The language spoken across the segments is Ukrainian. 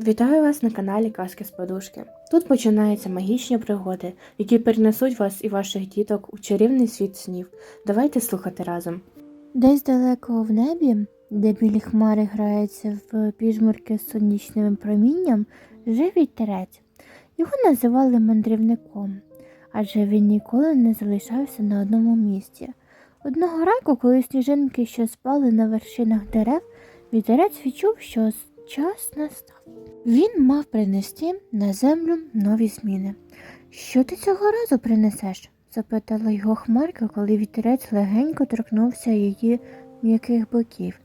Вітаю вас на каналі Казки з Подушки. Тут починаються магічні пригоди, які перенесуть вас і ваших діток у чарівний світ снів. Давайте слухати разом. Десь далеко в небі, де білі хмари граються в піжмурки з сонячним промінням, жив вітерець. Його називали мандрівником, адже він ніколи не залишався на одному місці. Одного ранку, коли сніжинки, що спали на вершинах дерев, вітерець відчув, що час настав. Він мав принести на землю нові зміни. Що ти цього разу принесеш? запитала його хмарка, коли вітерець легенько торкнувся її м'яких боків.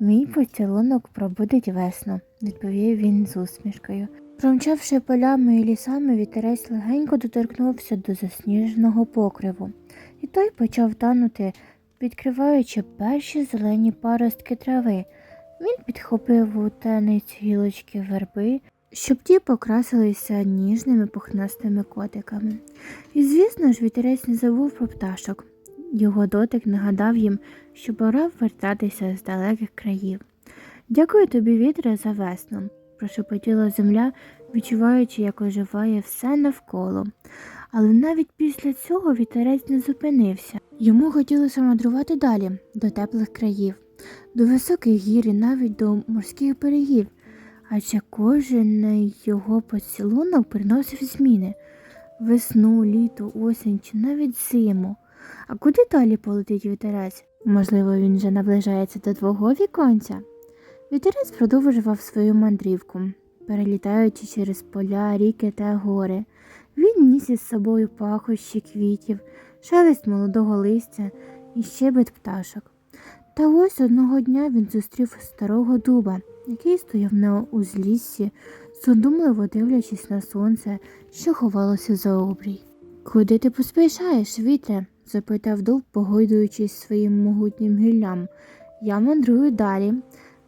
Мій поцілунок пробудить весну, відповів він з усмішкою. Промчавши полями і лісами, вітерець легенько доторкнувся до засніженого покриву, і той почав танути, відкриваючи перші зелені паростки трави. Він підхопив у танець гілочки верби, щоб ті покрасилися ніжними пухнастими котиками. І, звісно ж, вітерець не забув про пташок. Його дотик нагадав їм, що пора вертатися з далеких країв. Дякую тобі, вітре, за весну, прошепотіла земля, відчуваючи, як оживає все навколо. Але навіть після цього вітерець не зупинився. Йому хотілося мандрувати далі, до теплих країв, до високих гір і навіть до морських берегів, адже кожен його поцілунок приносив зміни весну, літо, осінь чи навіть зиму. А куди далі полетить вітерець? Можливо, він вже наближається до твого віконця. Вітерець продовжував свою мандрівку, перелітаючи через поля, ріки та гори. Він ніс із собою пахощі квітів, шелест молодого листя і щебет пташок. Та ось одного дня він зустрів старого дуба, який стояв на узліссі, задумливо дивлячись на сонце, що ховалося за обрій. Куди ти поспішаєш, вітре? запитав дуб, погойдуючись своїм могутнім гіллям. Я мандрую далі.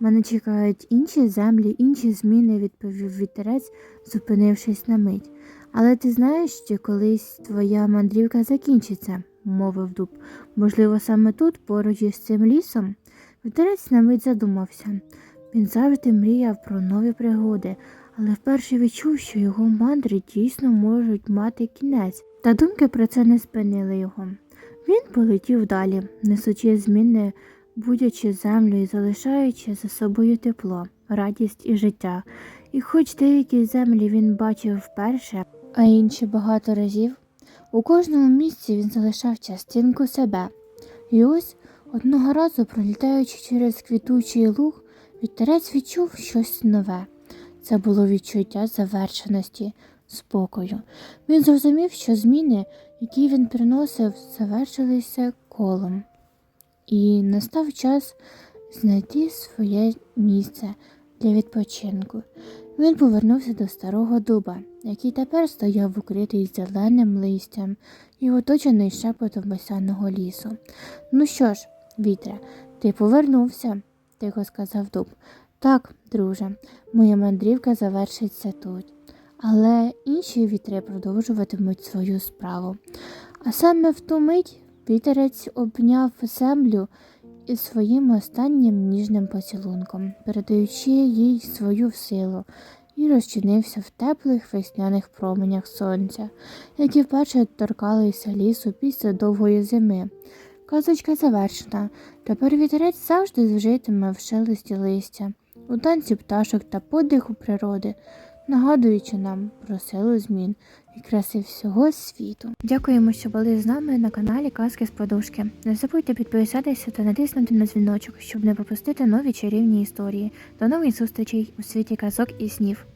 Мене чекають інші землі, інші зміни, відповів вітерець, зупинившись на мить. Але ти знаєш, що колись твоя мандрівка закінчиться, мовив дуб. Можливо, саме тут, поруч із цим лісом? Вітерець на мить задумався. Він завжди мріяв про нові пригоди, але вперше відчув, що його мандри дійсно можуть мати кінець, та думки про це не спинили його. Він полетів далі, несучи зміни, будячи землю і залишаючи за собою тепло, радість і життя. І хоч деякі землі він бачив вперше, а інші багато разів, у кожному місці він залишав частинку себе. І ось одного разу, пролітаючи через квітучий луг, вітерець відчув щось нове. Це було відчуття завершеності, спокою. Він зрозумів, що зміни, які він приносив, завершилися колом. І настав час знайти своє місце для відпочинку. Він повернувся до старого дуба, який тепер стояв укритий зеленим листям і оточений шепотом осяного лісу. Ну що ж, вітре, ти повернувся, тихо сказав дуб. Так, друже, моя мандрівка завершиться тут. Але інші вітри продовжуватимуть свою справу. А саме в ту мить вітерець обняв землю із своїм останнім ніжним поцілунком, передаючи їй свою силу, і розчинився в теплих весняних променях сонця, які вперше торкалися лісу після довгої зими. Казочка завершена. Тепер вітерець завжди житиме в шелесті листя, у танці пташок та подиху природи, нагадуючи нам про силу змін і краси всього світу. Дякуємо, що були з нами на каналі Казки з Подушки. Не забудьте підписатися та натиснути на дзвіночок, щоб не пропустити нові чарівні історії. До нових зустрічей у світі казок і снів.